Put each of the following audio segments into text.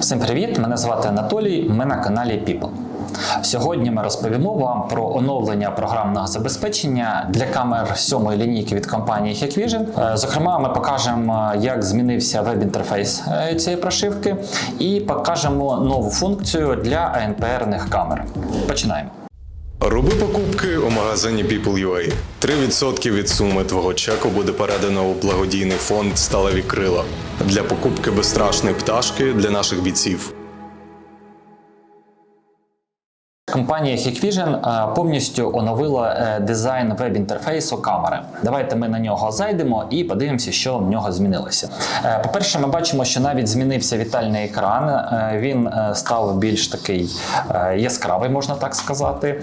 Всім привіт! Мене звати Анатолій. Ми на каналі People. Сьогодні ми розповімо вам про оновлення програмного забезпечення для камер сьомої лінійки від компанії Hikvision. Е, Зокрема, ми покажемо, як змінився веб-інтерфейс е, цієї прошивки, і покажемо нову функцію для ANPR-них камер. Починаємо. Роби покупки у магазині People.ua. 3% від суми твого чеку буде передано у благодійний фонд Сталеві крила для покупки безстрашної пташки для наших бійців. Компанія Hikvision е, повністю оновила е, дизайн веб-інтерфейсу камери. Давайте ми на нього зайдемо і подивимося, що в нього змінилося. Е, По-перше, ми бачимо, що навіть змінився вітальний екран. Він став більш такий яскравий, можна так сказати.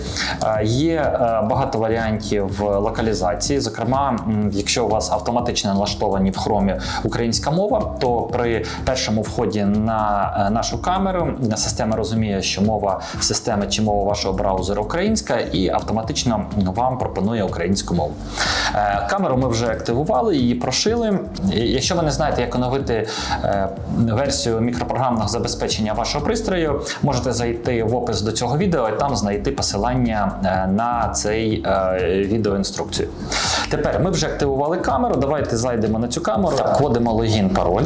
Є багато варіантів локалізації. Зокрема, якщо у вас автоматично налаштовані в хромі українська мова, то при першому вході на нашу камеру система розуміє, що мова системи чи мова вашого браузера українська, і автоматично вам пропонує українську мову. Е, Камеру ми вже активували, її прошили. Якщо ви не знаєте, як оновити е, версію мікропрограмного забезпечення вашого пристрою, можете зайти в опис до цього відео і там знайти посилання е, на цей відеоінструкцію. Тепер ми вже активували камеру. Давайте зайдемо на цю камеру, вводимо логін, пароль.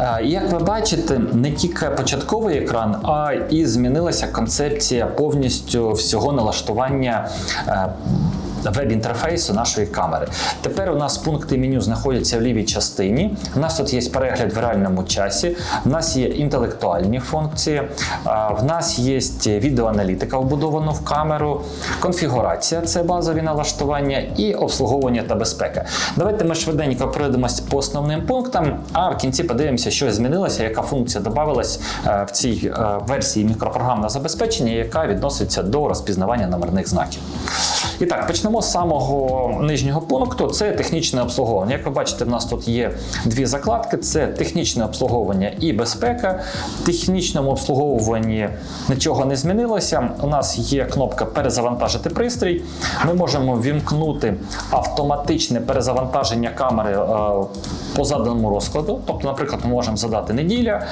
Е, Як ви бачите, не тільки початковий екран, а і змінилася концепція повністю всього налаштування. Веб-інтерфейсу нашої камери. Тепер у нас пункти меню знаходяться в лівій частині. У нас тут є перегляд в реальному часі. У нас є інтелектуальні функції. В нас є відеоаналітика вбудована в камеру, конфігурація це базові налаштування і обслуговування та безпека. Давайте ми швиденько пройдемось по основним пунктам, а в кінці подивимося, що змінилося, яка функція додавалась е, в цій е, версії мікропрограмного забезпечення, яка відноситься до розпізнавання номерних знаків. І так, почнемо з самого нижнього пункту. Це технічне обслуговування. Як ви бачите, в нас тут є дві закладки: це технічне обслуговування і безпека. В технічному обслуговуванні нічого не змінилося. У нас є кнопка перезавантажити пристрій. Ми можемо вімкнути автоматичне перезавантаження камери е, по заданому розкладу. Тобто, наприклад, ми можемо задати неділя,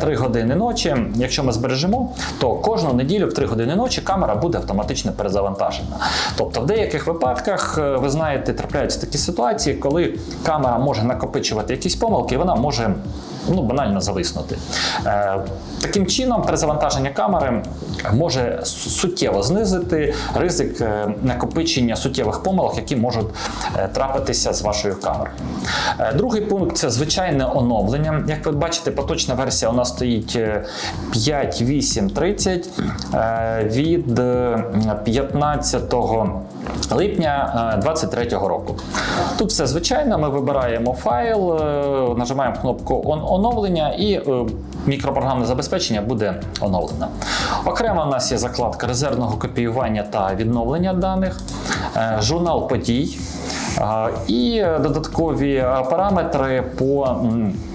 3 години ночі. Якщо ми збережемо, то кожну неділю в 3 години ночі камера буде автоматично перезавантажена. Тобто, в деяких випадках, е, ви знаєте, трапляються такі ситуації, коли камера може накопичувати якісь помилки, і вона може ну, банально зависнути. Е, Таким чином, перезавантаження камери може суттєво знизити ризик е, накопичення суттєвих помилок, які можуть е, трапитися з вашою камерою. Другий пункт це звичайне оновлення. Як ви бачите, поточна версія у нас стоїть е, 5.8.30 е, від е, 15 липня 2023 року. Тут все звичайно, ми вибираємо файл, нажимаємо кнопку «Он- оновлення і е, мікропрограмне забезпечення буде оновлено. Окремо в нас є закладка резервного копіювання та відновлення даних, е, журнал подій. е, І додаткові параметри по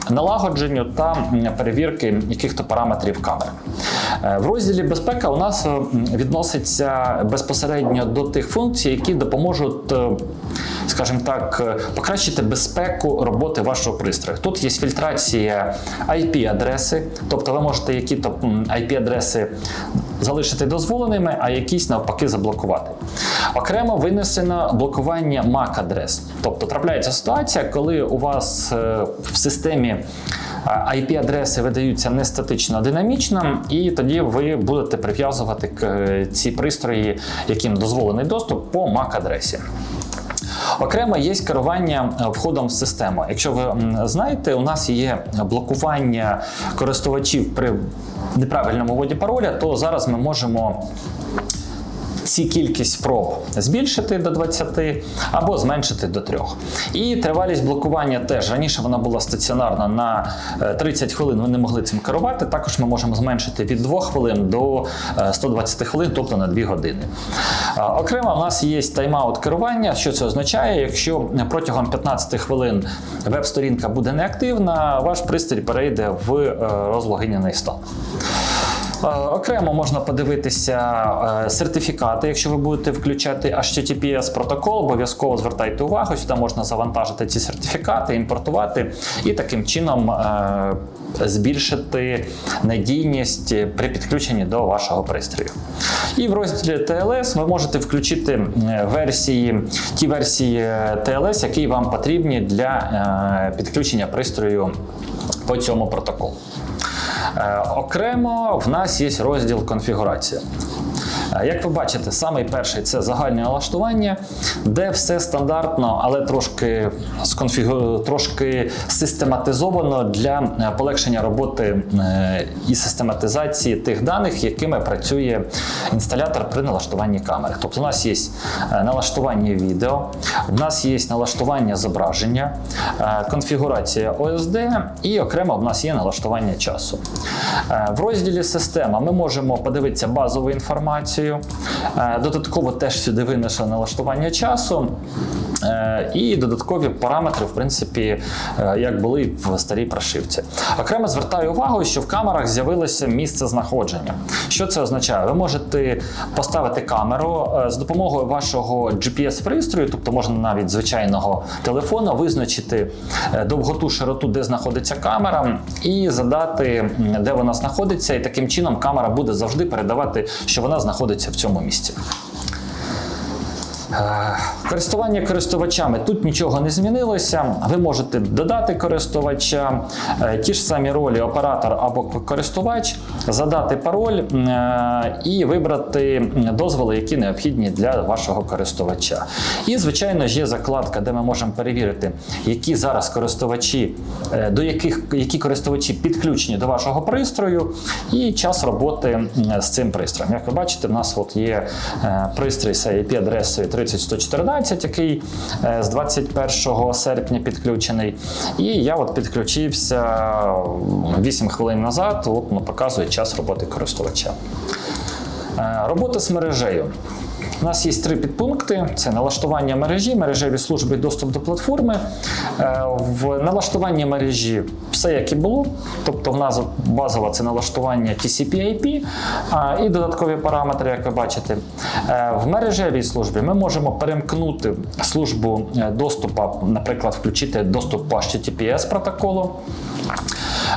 налагодженню та перевірки яких-то параметрів камери. Е, В розділі безпека у нас відноситься безпосередньо до тих функцій, які допоможуть, е, скажімо так, е, покращити безпеку роботи вашого пристрою. Тут є фільтрація IP-адреси, тобто ви можете які-то IP-адреси залишити дозволеними, а якісь навпаки заблокувати. Окремо винесено блокування MAC-адрес. Тобто трапляється ситуація, коли у вас в системі IP-адреси видаються не статично, а динамічно, і тоді ви будете прив'язувати е, ці пристрої, яким дозволений доступ по MAC-адресі. Окремо є керування е, входом в систему. Якщо ви знаєте, у нас є блокування користувачів при неправильному вводі пароля, то зараз ми можемо ці кількість спроб збільшити до 20 або зменшити до 3. І тривалість блокування теж раніше вона була стаціонарна на е, 30 хвилин. Ви не могли цим керувати. Також ми можемо зменшити від 2 хвилин до е, 120 хвилин, тобто на 2 години. Окремо, у нас є тайм-аут керування. Що це означає? Якщо протягом 15 хвилин веб-сторінка буде неактивна, ваш пристрій перейде в е, розлогинений стан. Е, Окремо можна подивитися е, сертифікати. Якщо ви будете включати HTTPS протокол, обов'язково звертайте увагу. Сюди можна завантажити ці сертифікати, імпортувати і таким чином е, збільшити надійність при підключенні до вашого пристрою. І в розділі TLS ви можете включити версії, ті версії TLS, які вам потрібні для підключення пристрою по цьому протоколу. Е, Окремо в нас є розділ конфігурація. Як ви бачите, самий перший це загальне налаштування, де все стандартно, але трошки, сконфігу... трошки систематизовано для е, полегшення роботи е, і систематизації тих даних, якими працює інсталятор при налаштуванні камери. Тобто у нас є е, налаштування відео, у нас є налаштування зображення, конфігурація OSD і окремо в нас є налаштування часу. В розділі Система ми можемо подивитися базову інформацію. Е, Додатково теж сюди винесено налаштування часу. Е, І додаткові параметри, в принципі, е, як були в старій прошивці. Окремо звертаю увагу, що в камерах з'явилося місце знаходження. Що це означає? Ви можете поставити камеру е, з допомогою вашого GPS-пристрою, тобто можна навіть звичайного телефону, визначити довготу, широту, де знаходиться камера, і задати, де вона знаходиться, і таким чином камера буде завжди передавати, що вона знаходиться в цьому місці. Користування користувачами тут нічого не змінилося. Ви можете додати користувача, е, ті ж самі ролі оператор або користувач, задати пароль е, і вибрати дозволи, які необхідні для вашого користувача. І, звичайно, є закладка, де ми можемо перевірити, які зараз користувачі, е, до яких які користувачі підключені до вашого пристрою, і час роботи з цим пристроєм. Як ви бачите, в нас от є пристрій з IP-адресою 30114, який е, з 21 серпня підключений. І я от підключився 8 хвилин назад, от воно показує час роботи користувача. Е, Робота з мережею. У нас є три підпункти: це налаштування мережі, мережеві служби доступ до платформи. Е, В налаштуванні мережі все як і було. Тобто, в нас базове це налаштування TCP-IP і додаткові параметри, як ви бачите. Е, В мережевій службі ми можемо перемкнути службу е, доступу, наприклад, включити доступ по HTTPS протоколу.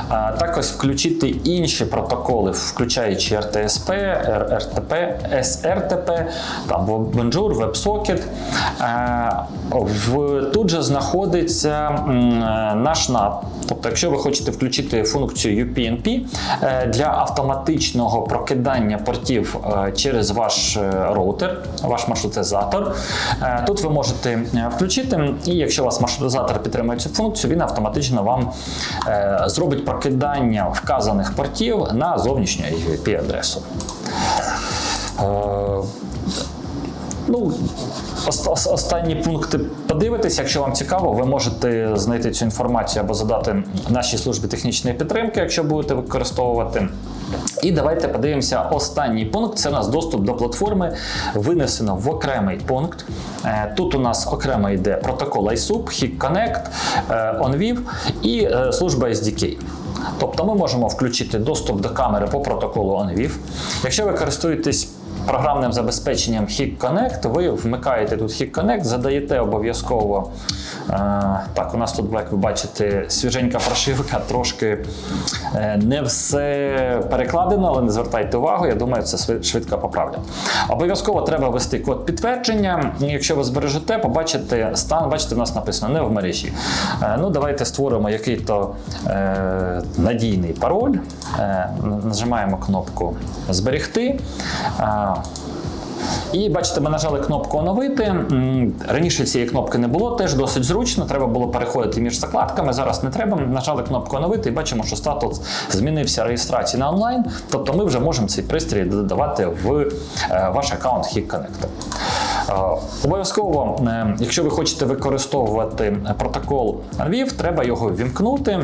Також включити інші протоколи, включаючи RTSP, RTP, SRTP, там Bonjour, WebSocket. Е, тут же знаходиться наш NAT. Тобто, якщо ви хочете включити функцію UPnP е, для автоматичного прокидання портів е, через ваш е, роутер, ваш маршрутизатор, е, тут ви можете е, включити, і якщо у вас маршрутизатор підтримує цю функцію, він автоматично вам е, зробить прокидання вказаних портів на зовнішню IP-адресу. Е, Ну, ос- ос- останні пункти подивитись. Якщо вам цікаво, ви можете знайти цю інформацію або задати нашій службі технічної підтримки, якщо будете використовувати. І давайте подивимося останній пункт. Це у нас доступ до платформи винесено в окремий пункт. Е, Тут у нас окремо йде протокол ISUP, HIC Connect, OnVIV і е, служба SDK. Тобто ми можемо включити доступ до камери по протоколу ANVIF. Якщо ви користуєтесь програмним забезпеченням HIC Connect, ви вмикаєте тут HIC Connect, задаєте обов'язково. е, Так, у нас тут, як ви бачите, свіженька прошивка, трошки е, не все перекладено, але не звертайте увагу. Я думаю, це швид- швидко поправлять. Обов'язково треба ввести код підтвердження. Якщо ви збережете, побачите стан, бачите, у нас написано не в мережі. Е, Ну, давайте створимо який-то е, надійний пароль. Е, нажимаємо кнопку Зберегти. Е, і бачите, ми нажали кнопку оновити. Раніше цієї кнопки не було, теж досить зручно. Треба було переходити між закладками. Зараз не треба. Нажали кнопку оновити і бачимо, що статус змінився реєстрації на онлайн. Тобто ми вже можемо цей пристрій додавати в е, ваш аккаунт HIC Connect. Е, Обов'язково, е, якщо ви хочете використовувати протокол NVIV, треба його ввімкнути.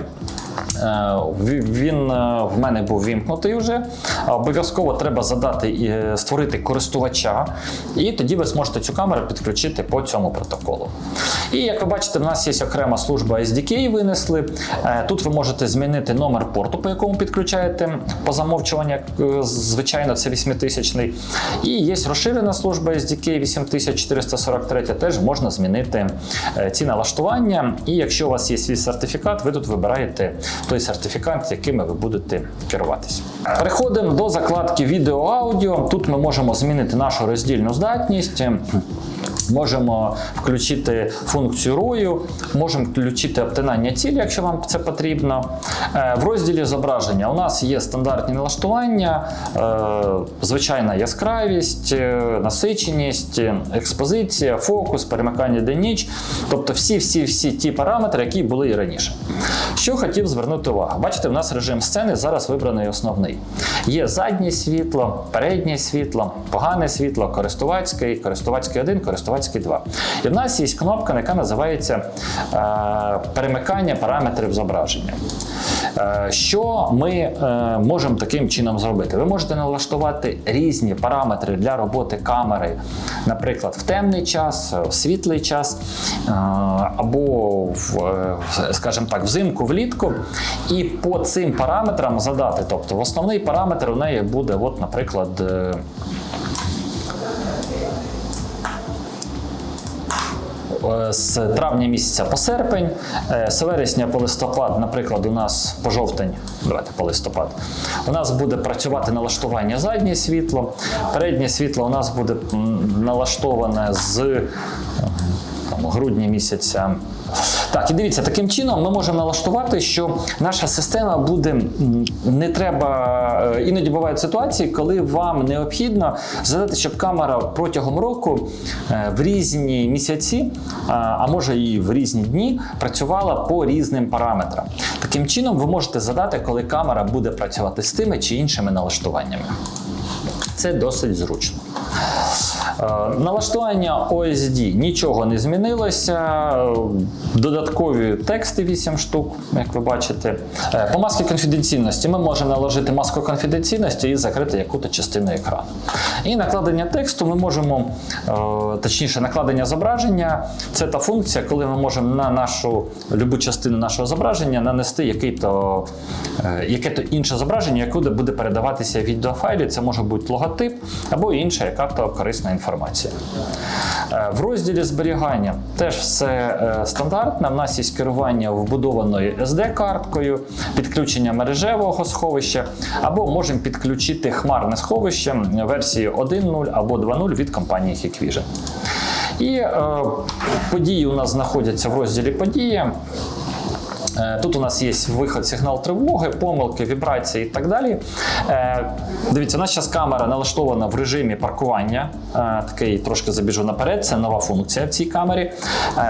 Ві- Він е, в мене був вімкнутий вже. Обов'язково треба задати і е, створити користувача, і тоді ви зможете цю камеру підключити по цьому протоколу. І як ви бачите, в нас є окрема служба SDK винесли. Е, Тут ви можете змінити номер порту, по якому підключаєте по замовчуванню, е, звичайно, це 8000. І є розширена служба SDK 8443, теж можна змінити е, ці налаштування. І якщо у вас є свій сертифікат, ви тут вибираєте той сертифікат, якими ви будете керуватися. Переходимо до закладки відео-аудіо. Тут ми можемо змінити нашу роздільну здатність. Можемо включити функцію рою, можемо включити обтинання цілі, якщо вам це потрібно. Е, В розділі зображення у нас є стандартні налаштування, е, звичайна яскравість, е, насиченість, експозиція, фокус, перемикання день-ніч, тобто всі-всі-всі ті параметри, які були і раніше. Що хотів звернути увагу? Бачите, в нас режим сцени зараз вибраний основний. Є заднє світло, переднє світло, погане світло, користувацький, користувацький 1, користувацький 2. І в нас є кнопка, яка називається е, перемикання параметрів зображення. Е, Що ми е, можемо таким чином зробити? Ви можете налаштувати різні параметри для роботи камери, наприклад, в темний час, в світлий час, або в, скажімо так, взимку, влітку. І по цим параметрам задати. Тобто, основний параметр у неї буде, от, наприклад. З травня місяця по серпень, е, з вересня по листопад, наприклад, у нас по жовтень, давайте по листопад, у нас буде працювати налаштування заднє світло, переднє світло у нас буде налаштоване з е, там, грудня місяця. Так, і дивіться, таким чином ми можемо налаштувати, що наша система буде не треба. е, Іноді бувають ситуації, коли вам необхідно задати, щоб камера протягом року е, в різні місяці, а- а може і в різні дні, працювала по різним параметрам. Таким чином, ви можете задати, коли камера буде працювати з тими чи іншими налаштуваннями. Це досить зручно. Е, Налаштування OSD нічого не змінилося. Додаткові тексти 8 штук, як ви бачите. Е, По масці конфіденційності ми можемо наложити маску конфіденційності і закрити яку-то частину екрану. І накладення тексту ми можемо, е, точніше, накладення зображення це та функція, коли ми можемо на нашу любу частину нашого зображення нанести яке-то інше зображення, яке буде передаватися відеофайлі. Це може бути логотип або інша яка-то корисна інформація. Е, В розділі зберігання теж все е, стандартно. У нас є керування вбудованою SD-карткою, підключення мережевого сховища, або можемо підключити хмарне сховище версії 1.0 або 2.0 від компанії Hikvision. І е, події у нас знаходяться в розділі події. Е, Тут у нас є виход сигнал тривоги, помилки, вібрації і так далі. Е, Дивіться, у нас зараз камера налаштована в режимі паркування. Е, Такий трошки забіжу наперед. Це нова функція в цій камері.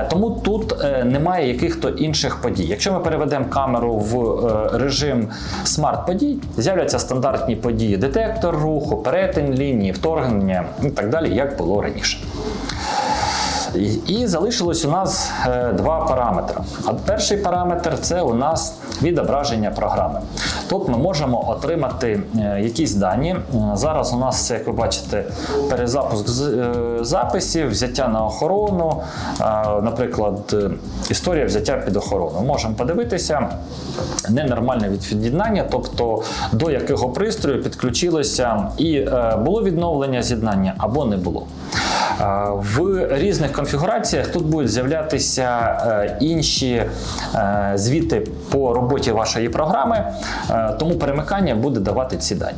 Тому тут немає яких-то інших подій. Якщо ми переведемо камеру в режим смарт-подій, з'являться стандартні події: детектор руху, перетин лінії, вторгнення і так далі, як було раніше. І, залишилось у нас е, два параметри. А перший параметр це у нас відображення програми. Тут ми можемо отримати е, якісь дані. Е, Зараз у нас це, як ви бачите, перезапуск записів, взяття на охорону, наприклад, історія взяття під охорону. Можемо подивитися ненормальне від'єднання, тобто до якого пристрою підключилося і було відновлення з'єднання або не було. В різних конфігураціях тут будуть з'являтися е, інші е, звіти по роботі вашої програми, е, тому перемикання буде давати ці дані.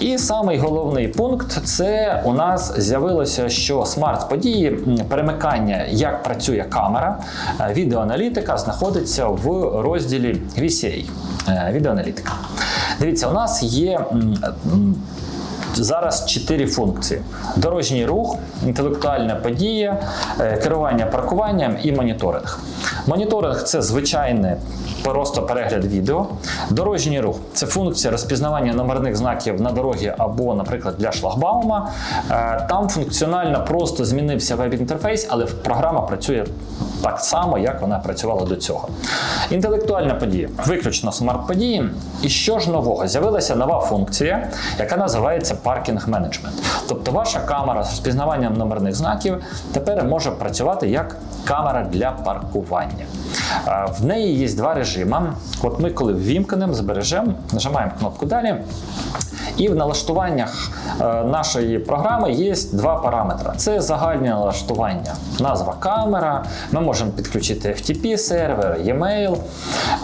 І самий головний пункт це у нас з'явилося, що смарт-події, перемикання, як працює камера, відеоаналітика знаходиться в розділі VCA. Відеоаналітика. Дивіться, у нас є. Зараз чотири функції: дорожній рух, інтелектуальна подія, е, керування паркуванням і моніторинг. Моніторинг це звичайний просто перегляд відео. Дорожній рух це функція розпізнавання номерних знаків на дорогі або, наприклад, для шлагбаума. Е, Там функціонально просто змінився веб-інтерфейс, але програма працює так само, як вона працювала до цього. Інтелектуальна подія, виключно смарт-події. І що ж нового? З'явилася нова функція, яка називається паркінг менеджмент. Тобто ваша камера з розпізнаванням номерних знаків тепер може працювати як камера для паркування. В неї є два режими. От ми, коли ввімкнемо, збережемо, нажимаємо кнопку далі. І в налаштуваннях е, нашої програми є два параметри: це загальне налаштування, назва камера. Ми можемо підключити FTP сервер, e-mail,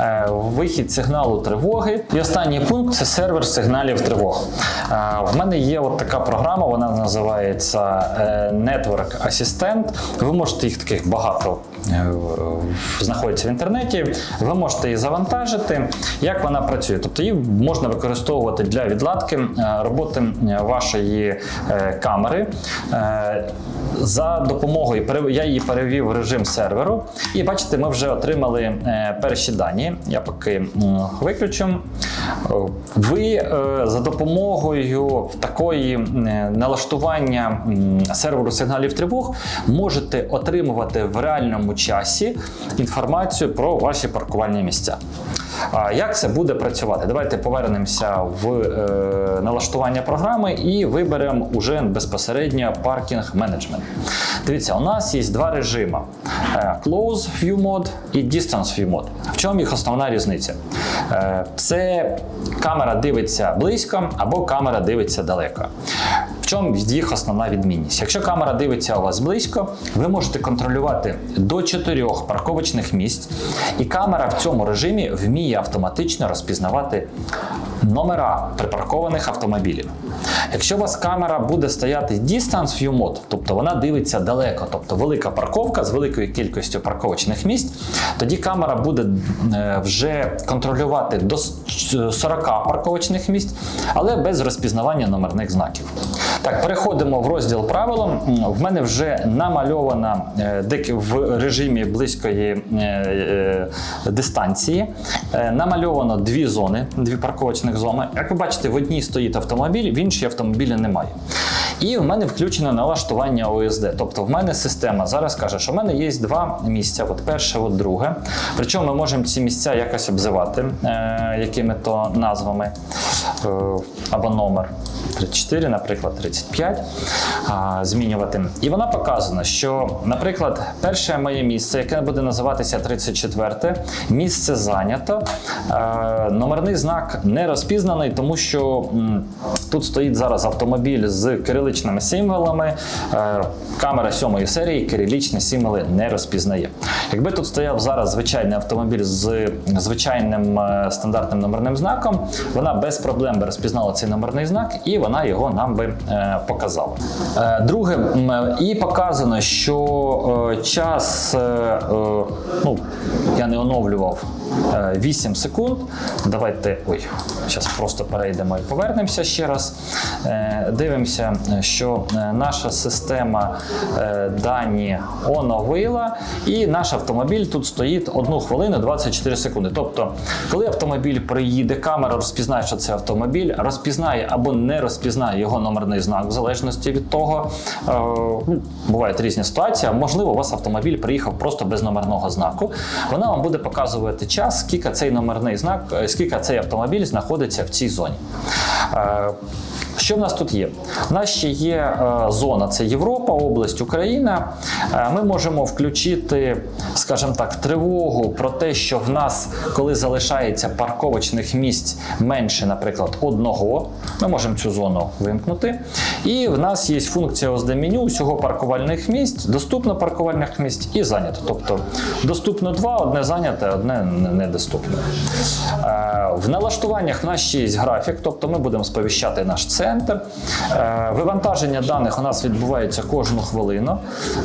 е, вихід сигналу тривоги. І останній пункт це сервер сигналів тривог. Е, В мене є от така програма, вона називається Network Assistant. Ви можете їх таких багато знаходиться в інтернеті. Ви можете її завантажити. Як вона працює? Тобто її можна використовувати для відладки е, роботи е, вашої е, камери. Е, За допомогою я її перевів в режим серверу, і бачите, ми вже отримали е, перші дані. Я поки виключу. Е, Ви е, за допомогою такої е, налаштування серверу сигналів тривог можете отримувати в реальному часі інформацію про ваші паркувальні місця. А Як це буде працювати? Давайте повернемося в е, налаштування програми і виберемо уже безпосередньо паркінг менеджмент. Дивіться, у нас є два режими: Е, Close View Mode і Distance View Mode. В чому їх основна різниця? Е, Це камера дивиться близько або камера дивиться далеко. Чому їх основна відмінність? Якщо камера дивиться у вас близько, ви можете контролювати до чотирьох парковочних місць, і камера в цьому режимі вміє автоматично розпізнавати номера припаркованих автомобілів. Якщо у вас камера буде стояти Distance View Mode, тобто вона дивиться далеко, тобто велика парковка з великою кількістю парковочних місць, тоді камера буде е, вже контролювати до 40 парковочних місць, але без розпізнавання номерних знаків. Так, переходимо в розділ правило. В мене вже намальована е, в режимі близької е, е, дистанції. Е, Намальовано дві зони, дві парковочних зони. Як ви бачите, в одній стоїть автомобіль, в іншій автомобіля немає. І в мене включено налаштування ОСД. Тобто в мене система зараз каже, що в мене є два місця: от перше, от друге. Причому ми можемо ці місця якось обзивати е, якими-то назвами або номер. 34, наприклад, 35 змінювати. І вона показана, що, наприклад, перше моє місце, яке буде називатися 34, місце зайнято. Е, номерний знак не розпізнаний, тому що тут стоїть зараз автомобіль з кириличними символами. Е, камера сьомої серії кирилічні символи не розпізнає. Якби тут стояв зараз звичайний автомобіль з звичайним е, стандартним номерним знаком, вона без проблем би розпізнала цей номерний знак і вона його нам би е, показала. Е, друге, і показано, що е, час, ну я не оновлював. Е, 8 секунд. Давайте. Ой, зараз просто перейдемо і повернемося ще раз. Е, Дивимося, що е, наша система е, дані оновила, і наш автомобіль тут стоїть 1 хвилину 24 секунди. Тобто, коли автомобіль приїде, камера розпізнає, що це автомобіль, розпізнає або не розпізнає його номерний знак, в залежності від того. е, ну, Бувають різні ситуації. Можливо, у вас автомобіль приїхав просто без номерного знаку. Вона вам буде показувати час, скільки цей номерний знак, е, скільки цей автомобіль знаходиться в цій зоні. Що в нас тут є? У нас ще є е, зона, це Європа, область Україна. Е, Ми можемо включити, скажімо так, тривогу про те, що в нас, коли залишається парковочних місць менше, наприклад, одного, ми можемо цю зону вимкнути. І в нас є функція ОСД меню усього паркувальних місць, доступно паркувальних місць і зайнято. Тобто доступно два, одне зайняте, одне недоступне. Е, В налаштуваннях в нас ще є графік, тобто ми будемо сповіщати наш центр. Е, Вивантаження даних у нас відбувається кожну хвилину.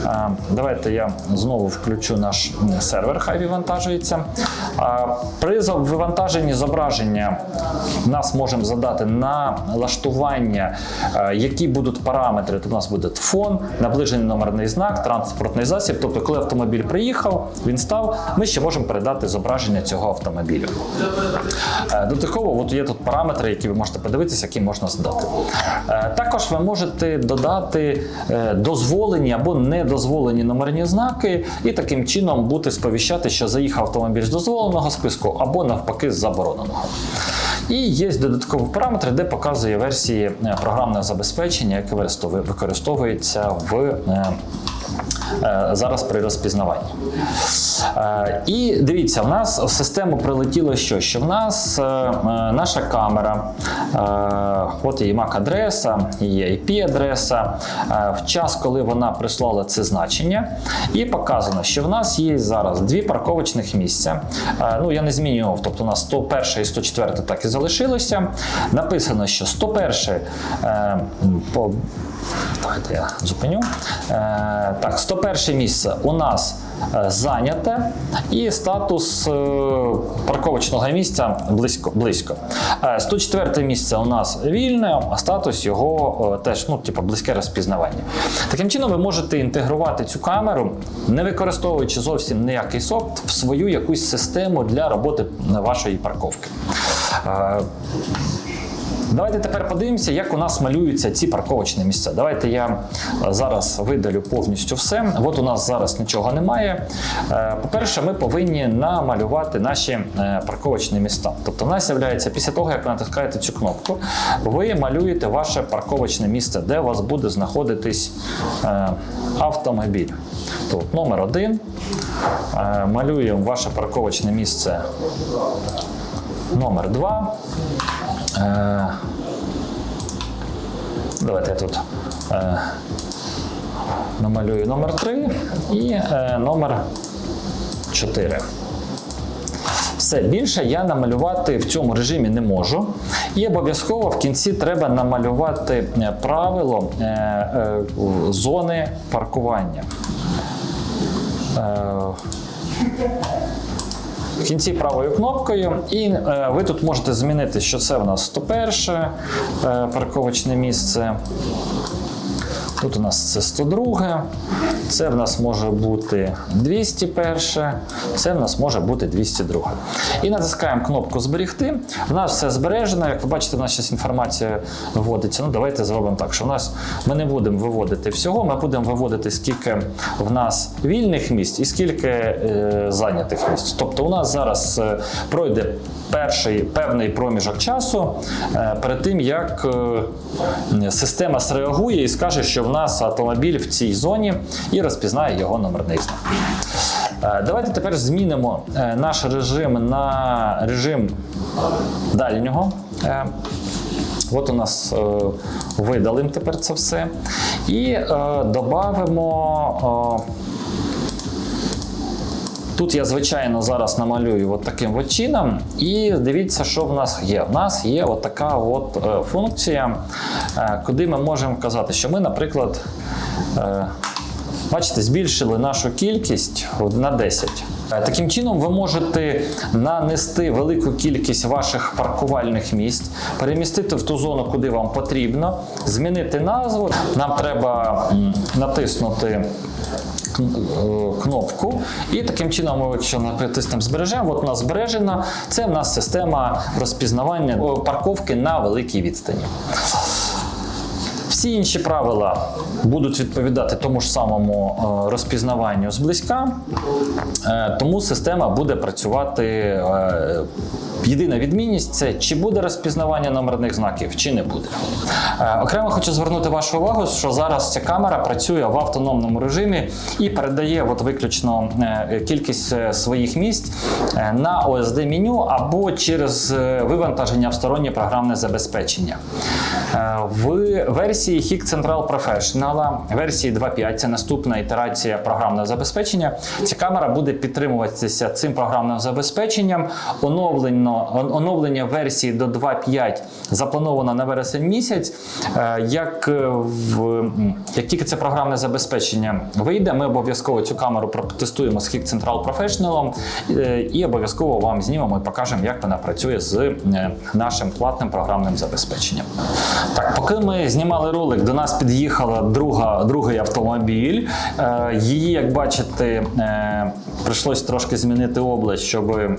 Е, Давайте я знову включу наш сервер, хай вивантажується. При вивантаженні зображення нас можемо задати на налаштування, е, які будуть параметри. У нас буде фон, наближений номерний знак, транспортний засіб. Тобто, коли автомобіль приїхав, він став, ми ще можемо передати зображення цього автомобіля. Е, Додатково, от є тут параметри, які ви можете подивитися, які можна задати. Е, Також ви можете додати е, дозволені або недозволені номерні знаки і таким чином бути сповіщати, що заїхав автомобіль з дозволеного списку або навпаки з забороненого. І є додаткові параметри, де показує версії е, програмного забезпечення, яке використовує- використовується в зараз при розпізнаванні. Е, І дивіться, в нас в систему прилетіло що? Що в нас е, е, наша камера, е, от її MAC-адреса, її IP-адреса, е, в час, коли вона прислала це значення, і показано, що в нас є зараз дві парковочних місця. Е, Ну, я не змінював, тобто у нас 101 і 104 так і залишилося. Написано, що 101 е, по Давайте я зупиню. Е, так, 101 місце у нас е, зайняте і статус е, парковочного місця близько. близько. Е, 104 місце у нас вільне, а статус його е, теж ну, типу, близьке розпізнавання. Таким чином, ви можете інтегрувати цю камеру, не використовуючи зовсім ніякий софт, в свою якусь систему для роботи вашої парковки. Давайте тепер подивимося, як у нас малюються ці парковочні місця. Давайте я е, зараз видалю повністю все. От у нас зараз нічого немає. Е, По-перше, ми повинні намалювати наші е, парковочні місця. Тобто, в нас з'являється після того, як ви натискаєте цю кнопку, ви малюєте ваше парковочне місце, де у вас буде знаходитись автомобіль. Тут номер один. Малюємо ваше парковочне місце номер 2. Е, Давайте я тут е, намалюю номер 3 і е, номер 4. Все більше я намалювати в цьому режимі не можу. І обов'язково в кінці треба намалювати правило зони паркування. В кінці правою кнопкою, і е, ви тут можете змінити, що це в нас 101 е, парковочне місце. Тут у нас це 102, це в нас може бути 201, це в нас може бути 202. І натискаємо кнопку Зберегти. В нас все збережено. Як ви бачите, в нас зараз інформація виводиться. Ну, давайте зробимо так, що в нас ми не будемо виводити всього, ми будемо виводити, скільки в нас вільних місць і скільки е, зайнятих місць. Тобто, у нас зараз е, пройде перший певний проміжок часу е, перед тим, як е, система среагує і скаже, що в нас автомобіль в цій зоні і розпізнає його номерний знак. Е, Давайте тепер змінимо е, наш режим на режим дальнього. Е, От у нас видалимо тепер це все. І додамо. Тут я, звичайно, зараз намалюю от таким от чином. І дивіться, що в нас є. У нас є от така от е, функція, е, куди ми можемо казати, що ми, наприклад, е, бачите, збільшили нашу кількість на 10. Е, Таким чином, ви можете нанести велику кількість ваших паркувальних місць, перемістити в ту зону, куди вам потрібно, змінити назву. Нам треба натиснути кнопку. І таким чином, ми, якщо натиснемо збережемо, от у нас збережено, це в нас система розпізнавання парковки на великій відстані. Всі інші правила будуть відповідати тому ж самому е, розпізнаванню зблизька, Е, тому система буде працювати. Єдина відмінність це чи буде розпізнавання номерних знаків, чи не буде. Е, Окремо хочу звернути вашу увагу, що зараз ця камера працює в автономному режимі і передає от виключно е, кількість е, своїх місць на OSD меню або через вивантаження в стороннє програмне забезпечення. Е, В версії HIC Central Professional, версії 2.5, це наступна ітерація програмного забезпечення. Ця камера буде підтримуватися цим програмним забезпеченням. Оновлено, оновлення версії до 2.5 заплановано на вересень місяць. Е, Як, е, в, як тільки це програмне забезпечення вийде, ми обов'язково цю камеру протестуємо з HIC Central Professional і обов'язково вам знімемо і покажемо, як вона працює з нашим платним програмним забезпеченням. Так, поки ми знімали ролик, до нас під'їхала друга, другий автомобіль. Е, Її, як бачите, е, прийшлось трошки змінити область, щоб е,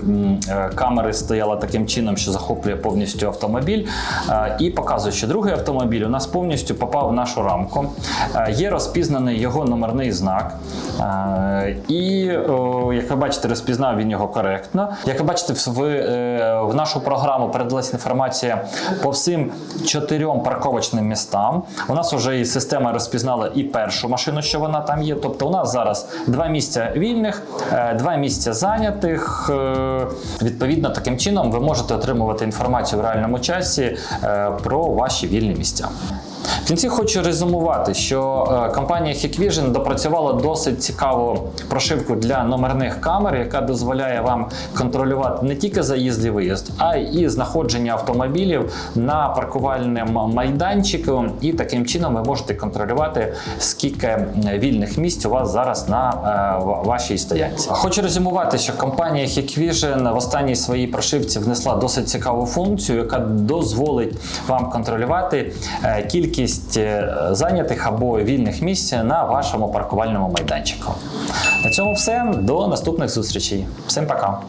камери стояли таким чином, що захоплює повністю автомобіль. Е, І показує, що другий автомобіль у нас повністю попав в нашу рамку. Е, Є розпізнаний його номерний знак. І, як ви бачите, розпізнав він його коректно. Як ви бачите, в, нашу програму передалась інформація по всім чотирьом парковочним містам. У нас вже і система розпізнала і першу машину, що вона там є. Тобто, у нас зараз два місця вільних, два місця зайнятих. Е, Відповідно, таким чином ви можете отримувати інформацію в реальному часі е, про ваші вільні місця. В кінці хочу резюмувати, що е, компанія Hikvision допрацювала досить цікаву прошивку для номерних камер, яка дозволяє вам контролювати не тільки заїзд і виїзд, а й знаходження автомобілів на паркувальному майданчику. І таким чином ви можете контролювати, скільки е, вільних місць у вас зараз на е, вашій стоянці. Хочу резюмувати, що компанія Hikvision в останній своїй прошивці внесла досить цікаву функцію, яка дозволить вам контролювати е, кількість е, зайнятих або вільних місць на вашому паркувальному майданчику. На цьому все. До наступних зустрічей. Всім пока.